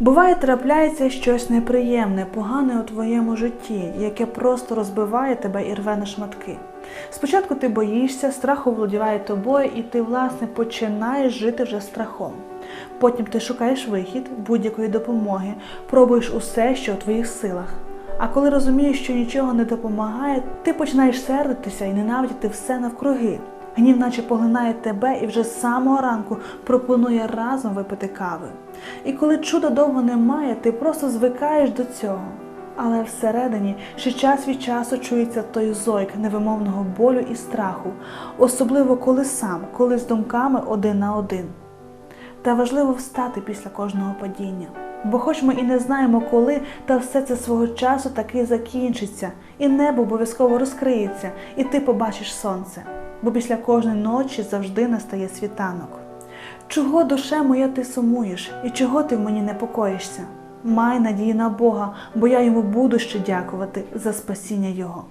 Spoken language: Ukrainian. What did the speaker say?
Буває, трапляється щось неприємне, погане у твоєму житті, яке просто розбиває тебе і рве на шматки. Спочатку ти боїшся, страх оволодіває тобою, і ти, власне, починаєш жити вже страхом. Потім ти шукаєш вихід будь-якої допомоги, пробуєш усе, що у твоїх силах. А коли розумієш, що нічого не допомагає, ти починаєш сердитися і ненавидіти все навкруги. Гнів наче поглинає тебе і вже з самого ранку пропонує разом випити кави. І коли чуда довго немає, ти просто звикаєш до цього. Але всередині ще час від часу чується той зойк невимовного болю і страху, особливо коли сам, коли з думками один на один. Та важливо встати після кожного падіння. Бо хоч ми і не знаємо коли, та все це свого часу таки закінчиться, і небо обов'язково розкриється, і ти побачиш сонце. Бо після кожної ночі завжди настає світанок. Чого душе моя ти сумуєш, і чого ти в мені непокоїшся? Май надії на Бога, бо я йому буду ще дякувати за спасіння Його.